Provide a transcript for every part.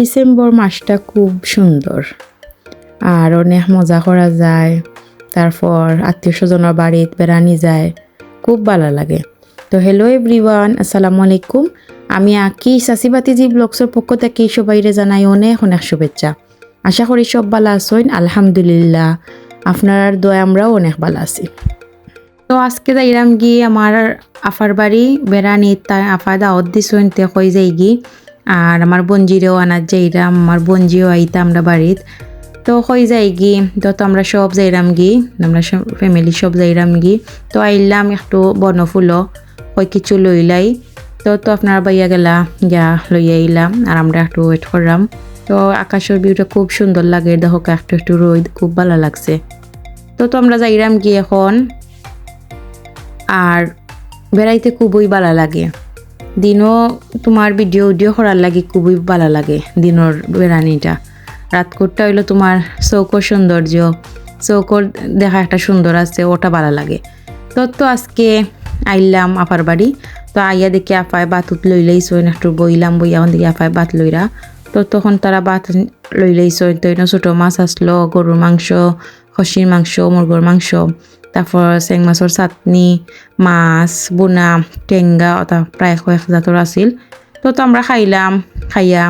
December মাসটা খুব সুন্দর। আর অনেক মজা করা যায়। তারপর আত্মীয় স্বজনের বাড়িতে বেড়ানি যায়। খুব ভালো লাগে। তো হ্যালো এভরিওয়ান আসসালামু আলাইকুম। আমি আঁকি আকি সাসিবাতিজি ব্লগসের পক্ষ থেকে সবাইরে জানাই অনেক অনেক শুভেচ্ছা। আশা করি সব ভালো আছেন, আলহামদুলিল্লাহ। আপনার দয়া আমরাও অনেক ভালো আছি। তো আজকে যাইরাম গিয়ে আমার আফার বাড়ি, বেড়ানি তাই আফা দাওয়াত দিছেন, তে কই যাই গি আর আমার বঞ্জিরেও আনার যাইরাম, আমার বঞ্জিও আইতা আমরা বাড়িত। তো হয়ে যাই গি, তো তো আমরা সব যাইরাম গি, আমরা সব ফ্যামিলি সব যাইরাম গি। তো আইলাম একটু বনফুলও কই কিছু লইলাই। তো তো আপনার বাইয়া গেলা, গিয়া লইয়া আইলাম আর আমরা একটু ওয়েট করলাম। তো আকাশের ভিউটা খুব সুন্দর লাগে, দেখো একটু একটু রোদ, খুব ভালো লাগছে। তো তো আমরা যাইরাম গিয়ে এখন। আর বেড়াইতে খুবই ভালো লাগে। দিনও তোমার ভিডিও উডিও করার লাগে খুবই ভালো লাগে দিনের বেড়ানিটা। রাত করতে হইল তোমার চৌকর সৌন্দর্য, চৌকর দেখা একটা সুন্দর আছে, ওটা ভালো লাগে। তো তো আজকে আইলাম আপার বাড়ি, তো আইয়া দেখি আপায় বাতুত লই লইছইন একটু বইলাম, বইয়া দেখি আপায় বাত লইরা। তো তখন তারা বাত লই লইছইন তো ছোটো মাছ আসলো, গরুর মাংস, খসির মাংস, মুরগোর মাংস। তারপর চেং মাছৰ চাটনি, মাছ, বোনা টেঙ্গা অথা প্রায় কয়েক জাতর আছিল। তো আমরা খাইলাম খাইয়া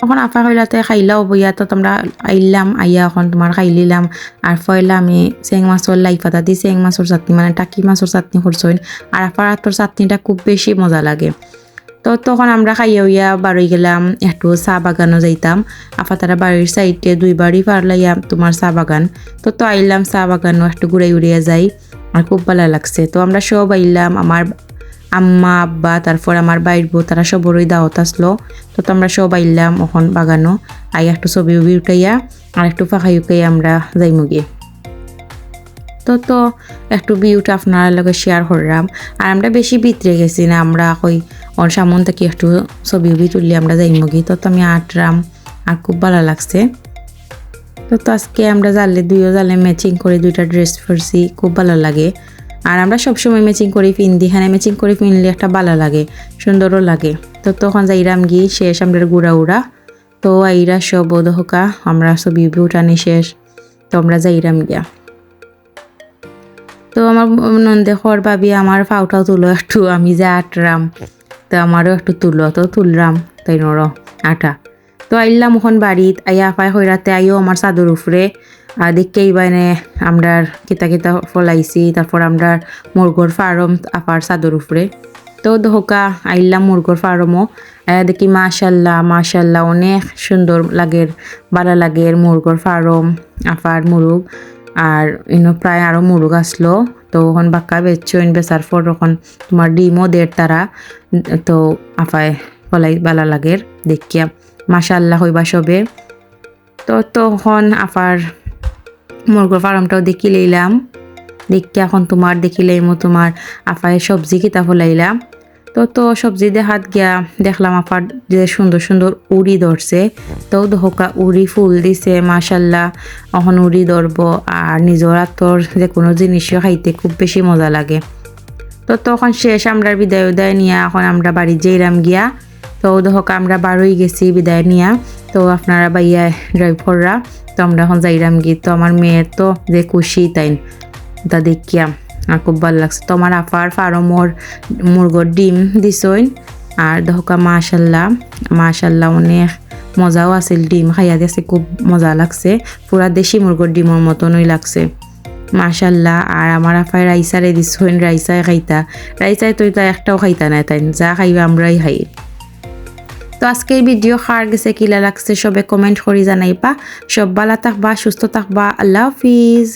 তখন আপা খাইলাতে খাইলাও বইয়া, তো তোমরা আইলাম, আইয়া এখন তোমার খাইলিলাম আর ফয়লা আমি চেং মাছর লাই পাতা চেং মাছর চাটনি মানে টাকি মাছর চাটনি করছইন আর আপার হাতর চাটনিটা খুব বেশি মজা লাগে। তো তখন আমরা খাইয়া উইয়া বাড়ি গেলাম, একটু চা বাগানও যাইতাম। আপা তারা বাড়ির সাইডে দুই বাড়ি পারলাইয়া তোমার চা বাগান। তো তো আইলাম, চা বাগানও একটু ঘুরে উড়িয়া যাই। আর খুব ভালো লাগছে। তো আমরা সব আইলাম, আমার আম্মা, আব্বা, তারপর আমার বাইর বউ, তারা সবরই দাওয়াত আসলো। তো তো আমরা সব আইলাম ওখন বাগানো আই একটু ছবি উবি উঠাইয়া, আর একটু ফাঁকাই উকাইয়া আমরা যাইমুগি তো তো একটু ভিউটা আপনার লগে শেয়ার করলাম। আর আমরা বেশি ভিতরে গেছি না, আমরা ওই ওর সামন থেকে একটু ছবি উবি তুললি আমরা যাইমুগি তো তো আমি আটরাম আর খুব ভালো লাগছে। তো তো আজকে আমরা জানলে দুইও জালে ম্যাচিং করে দুইটা ড্রেস পরছি, খুব ভালো লাগে। আর আমরা সবসময় ম্যাচিং করে পিনদি হ্যাঁ ম্যাচিং করে পিনলে একটা ভালো লাগে, সুন্দরও লাগে। তো, তখন যাইরাম গি, শেষ আমরা গুড়া উড়া। তো, আইরা সব বোধহকা আমরা ছবি উঠানি শেষ। তো, আমরা যাইরাম গিয়া। তো আমার নন্দেখর ভাবি আমার ফাউটাও তুলো একটু, আমি যে আটরাম তো আমারও একটু তুলো, তো তুলরাম তাই নর আটা তো আইলাম ওখান বাড়িত আইয়া আপায় হইরাতে আইও আমার চাদর উপরে আর দেখকে এইবারে আমরার কিতা কিতা ফলাইছি তারপর আমরার মুরগোর ফার্ম আপার চাদর উপরে তো দহকা আইলাম মুরগোর ফার্মও দেখি মাশাল্লাহ মাশাল্লাহ, অনেক সুন্দর লাগের ভালো লাগের মুরগোর ফার্ম আপার মুরগ আর ইনো প্রায় আরও মুরগ আসলো। তো ওখান বাক্কা বেচছেন বেচার পর ওখান তোমার ডিমও দের তারা। তো আপায় ফলাই বালা লাগের, দেখিয়া। মাশাল্লাহ হইবা সবে। তো তখন আপার মুরগোর ফার্মটাও দেখি লইলাম। দেখি এখন তোমার, দেখি লইমো তোমার আপায় সবজি কিতা ফলাইলাম তো তো সবজি দেখাত গিয়া দেখলাম আপার যে সুন্দর সুন্দর উড়ি ধরছে, তো ধোকা উড়ি ফুল দিছে, মাশাল্লাহ। এখন উড়ি ধরব আর নিজের আত্মর যে কোনো জিনিসও খাইতে খুব বেশি মজা লাগে। তো তখন শেষ আমরা বিদায় উদয় নিয়ে, এখন আমরা বাড়ি যেইরাম গিয়া, তো ধোকা আমরা বারোই গেছি বিদায় নিয়া। তো আপনারা বাইয়া ড্রাইভাররা তো আমরা এখন যাইরাম গিয়ে, তো আমার মেয়ের তো যে খুশি তাই, তা দেখিয়া। আর খুব ভালো লাগছে। তো আমার আফার ফার্মর মুরগোর ডিম দিছইন। আর দহকা মাশাল্লাহ মাশাল্লাহ অনেক মজাও আছিল ডিম, খাইয়া দিয়েছে, খুব মজা লাগছে। পুরা দেশি মুরগোর ডিমের মতনই লাগছে। মাশাল্লাহ, আর আমার আফায় রাইসারে দিছইন রাইসায় খাইতা। রাইসায় তো একটাও খাইতা না তাই যা খাইবা আমরাই খাই। তো আজকের ভিডিও খার গেছে, কিলা লাগছে সবে কমেন্ট করে জানাইবা। সব ভালো থাকবা, সুস্থ থাকবা, আল্লাহ হাফিজ।